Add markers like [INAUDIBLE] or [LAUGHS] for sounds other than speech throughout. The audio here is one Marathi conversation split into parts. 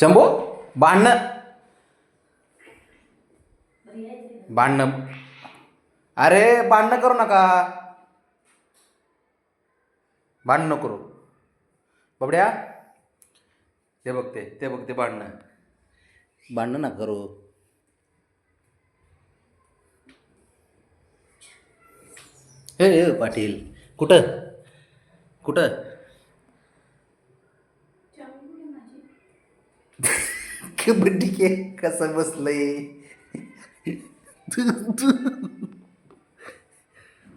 शंभू भांडणं. भांडणं. अरे भांडणं करू नका. भांडणं करू. बबड्या ते बघते ते बघते भांडणं. भांडणं ना करू. हे हे, पाटील. कुठं? कुठं? कबड्डी के कसं बसलंय?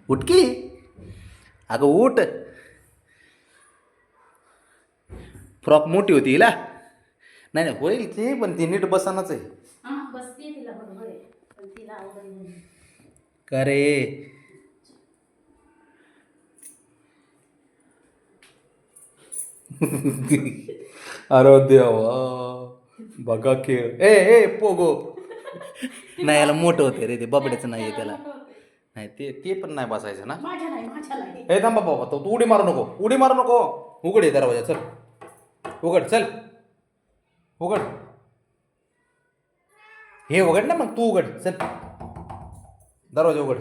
उठ की अगं उठ. फ्रॉक मोठी होती हिला? नाही नाही होईल ती पण ती नीट बसानच आहे. हा बसते तिला बरोबर आहे पण तिला आवडत नाही का रे? अरे देवा. बघा खेळ ए ए पोगो. [LAUGHS] नाही याला मोठं होते रे ते बबड्याचं नाही आहे त्याला नाही ते ते पण नाही बसायचं ना. माझ्या नाही माझ्या नाही. हे थांबा बाबा तो तू उडी मारू नको उडी मारू नको. उघड आहे दरवाजा चल. उघड चल. उघड. हे उघड ना मग तू उघड चल. दरवाजा उघड.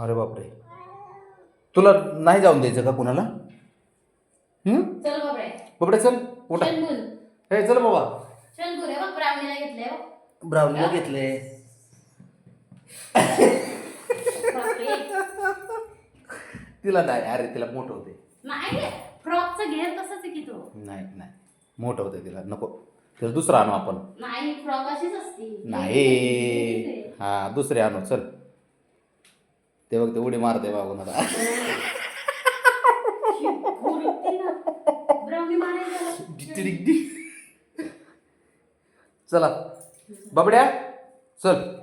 अरे बापरे. तुला नाही जाऊन द्यायचं का कुणाला? चल बाबडे बापडे चल उठा. हे चल बाबा. चल गुरे बघ घेतले. तिला नाही अरे तिला मोठं होते. नाही फ्रॉकचं घेर तसंच आहे की तो. नाही नाही. मोठं होतं तिला नको. तिला दुसरं आणू आपण. नाही फ्रॉक अशीच असती. नाही. हा दुसरे आणू चल. ते बघ ते उडी मारते मागून आता चला. बबड्या चल.